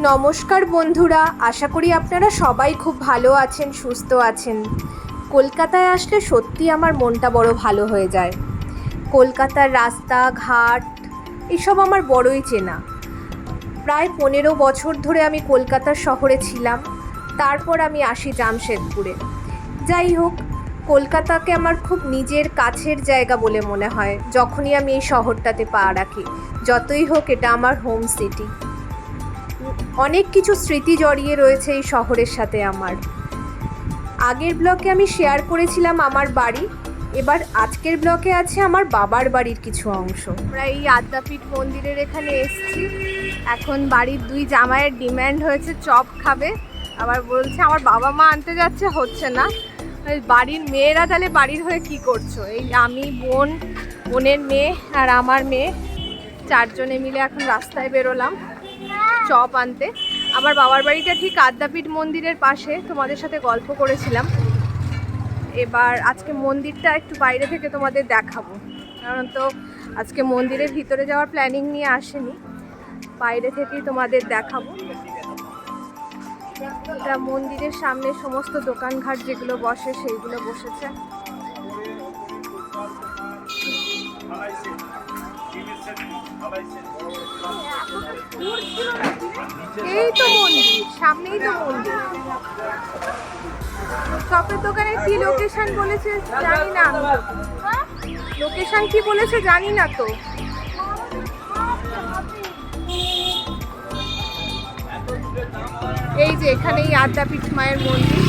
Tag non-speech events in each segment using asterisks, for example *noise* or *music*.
নমস্কার বন্ধুরা, আশা করি আপনারা সবাই খুব ভালো আছেন, সুস্থ আছেন। কলকাতায় আসলে সত্যি আমার মনটা বড় ভালো হয়ে যায়। কলকাতার রাস্তা, ঘাট, এসব আমার বড়ই চেনা। প্রায় পনেরো বছর ধরে আমি কলকাতার শহরে ছিলাম। তারপর আমি আসি জামশেদপুরে। যাই হোক, কলকাতাকে আমার খুব নিজের কাছের জায়গা বলে মনে হয়, যখনই আমি এই শহরটাতে পা রাখি। যতই হোক, এটা আমার হোম সিটি অনেক কিছু স্মৃতি জড়িয়ে রয়েছে এই শহরের সাথে আমার। আগের ব্লকে আমি শেয়ার করেছিলাম আমার বাড়ি, এবার আজকের ব্লকে আছে আমার বাবার বাড়ির কিছু অংশ। আমরা এই আদ্যাপীঠ মন্দিরের এখানে এসেছি। এখন বাড়ির দুই জামাইয়ের ডিম্যান্ড হয়েছে, চপ খাবে। আবার বলছে, আমার বাবা মা আনতে যাচ্ছে, হচ্ছে না। বাড়ির মেয়েরা তাহলে বাড়ির হয়ে কি করছ? এই আমি, বোন, বোনের মেয়ে আর আমার মেয়ে, চারজনে মিলে এখন রাস্তায় বেরোলাম। চপ আনতে। আমার বাবার বাড়িটা ঠিক আদ্যাপীঠ মন্দিরের পাশে, তোমাদের সাথে গল্প করেছিলাম। এবার আজকে মন্দিরটা একটু বাইরে থেকে তোমাদের দেখাবো। কারণ তো আজকে মন্দিরের ভিতরে যাওয়ার প্ল্যানিং নিয়ে আসেনি। বাইরে থেকেই তোমাদের দেখাবো। এটা মন্দিরের সামনে সমস্ত দোকানঘাট যেগুলো বসে, সেইগুলো বসেছে। এই তো মন্দির, সামনেই তো মন্দির। চপের দোকানে কি লোকেশন বলেছে জানি না লোকেশন কি বলেছে জানি না তো। এই যে এখানে এই আদ্যাপীঠ মায়ের মন্দির।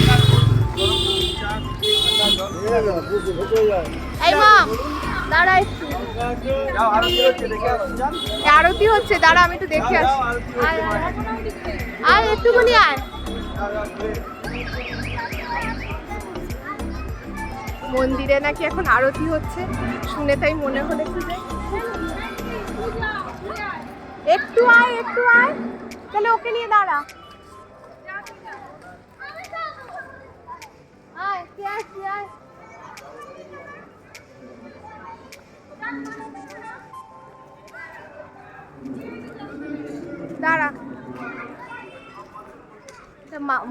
এই মা দাঁড়া একটু। আরতি হচ্ছে, দাঁড়া, আমি একটু দেখে আসি। আয় একটুখানি আয়। মন্দিরে নাকি এখন আরতি হচ্ছে, শুনে তাই মনে হলো একটু আয় একটু আয়। তাহলে ওকে নিয়ে দাঁড়া। আয় আয় আয়? দাঁড়া।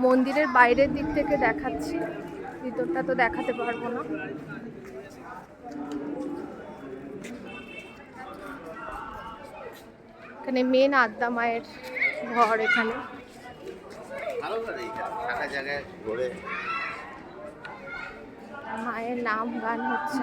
মন্দিরের বাইরের দিক থেকে দেখাচ্ছি। ভিতরটা তো দেখাতে পারব না। এখানে মেন আদ্যা মায়ের ঘর এখানে। মায়ের নাম গান হচ্ছে।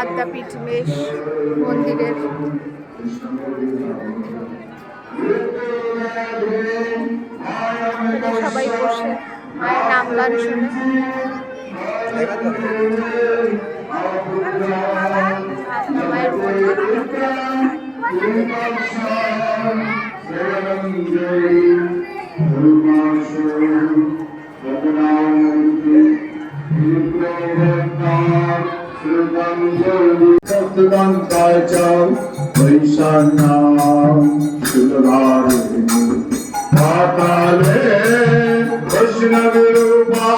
আদ্যাপীঠ বেশ মন্দিরের সবাই বসে। মায়ের নাম গান শুনে। মায়ের মন্দির সত্যদন্তায় চাও বৈশানাম সুধারে পাতালে বৈষ্ণবরূপা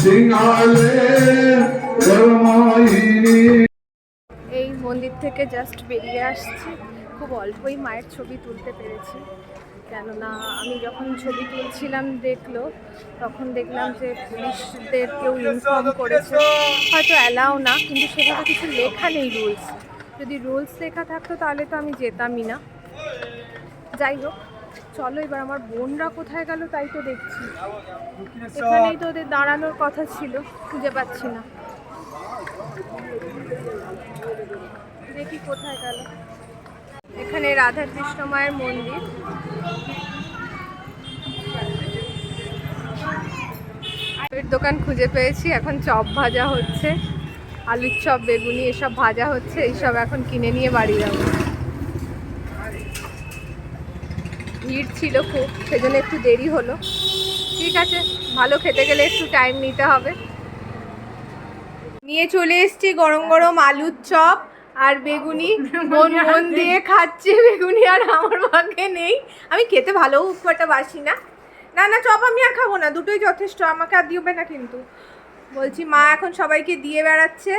সিংহালে ধর্মহিনী এই মন্দির থেকে জাস্ট বেরিয়ে আসছি। খুব অল্পই মায়ের ছবি তুলতে পেরেছি। কেননা আমি যখন ছবি তুলছিলাম দেখল, তখন দেখলাম যে পুলিশদের কেউ ইনফর্ম করেছে। হয়তো অ্যালাও না, কিন্তু সেভাবে কিছু লেখা নেই রুলস যদি রুলস লেখা থাকতো তাহলে তো আমি যেতামই না। যাই হোক, চলো এবার আমার বোনরা কোথায় গেল তাই তো দেখছি। এখানেই তো ওদের দাঁড়ানোর কথা ছিল, খুঁজে পাচ্ছি না। দেখি কোথায় গেল। এখানে রাধা কৃষ্ণ মায়ের মন্দির। দোকান খুঁজে পেয়েছি, এখন চপ ভাজা হচ্ছে। আলুর চপ, বেগুনি, এসব ভাজা হচ্ছে, এইসব এখন কিনে নিয়ে বাড়ি যাব। ভিড় ছিল খুব, সেজন্য একটু দেরি হলো। ঠিক আছে, ভালো খেতে গেলে একটু টাইম নিতে হবে। নিয়ে চলে এসেছি গরম গরম আলুর চপ। আর বেগুনি *laughs* মন মন দিয়ে খাচ্ছে বেগুনি আর আমার ভাগ্যে নেই। আমি খেতে ভালো খুব একটা বাসি না। না না চপ আমি আর খাব না দুটোই যথেষ্ট আমাকে আর দিবে না কিন্তু। বলছি মা এখন সবাইকে দিয়ে বেড়াচ্ছে।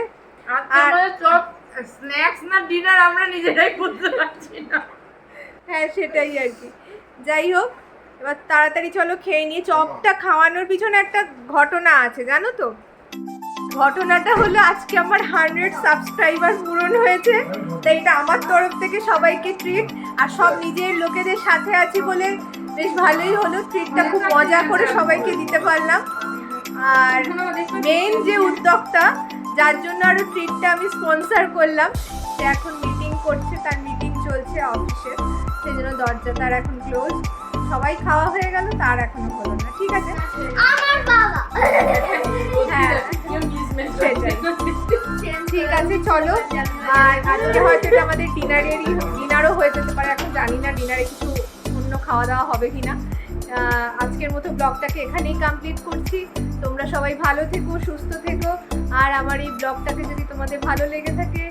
আর- চপ স্ন্যাক্স না ডিনার আমরা নিজেরাই বুঝতে পারছি না। হ্যাঁ সেটাই আর কি। যাই হোক এবার তাড়াতাড়ি চলো খেয়ে নিয়ে চপটা খাওয়ানোর পিছনে একটা ঘটনা আছে জানো তো? ঘটনাটা হলো আজকে আমার হান্ড্রেড সাবস্ক্রাইবার পূরণ হয়েছে। তাই এটা আমার তরফ থেকে সবাইকে ট্রিট আর সব নিজের লোকেদের সাথে আছি বলে বেশ ভালোই হলো। ট্রিটটা খুব মজা করে সবাইকে দিতে পারলাম। আর মেন যে উদ্যোক্তা, যার জন্য আরও ট্রিটটা আমি স্পন্সার করলাম, সে এখন মিটিং করছে, তার মিটিং চলছে অফিসে সেই জন্য দরজা তার এখন ক্লোজ সবাই খাওয়া হয়ে গেল তার এখনও হলো না ঠিক আছে? আমার বাবা। হ্যাঁ। ঠিক আছে চলো। আর আজকে হয়তো এটা আমাদের ডিনারেরই ডিনারও হয়ে যেতে পারে এখন জানি না ডিনারে কিছু অন্য খাওয়া দাওয়া হবে কিনা। আহ, আজকের মতো ব্লগটাকে এখানেই কমপ্লিট করছি। তোমরা সবাই ভালো থেকো সুস্থ থেকো। আর আমার এই ব্লগটাকে যদি তোমাদের ভালো লেগে থাকে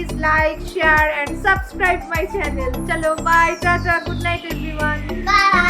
please like, share and subscribe my channel. Chalo, bye, tata, good night everyone. Bye.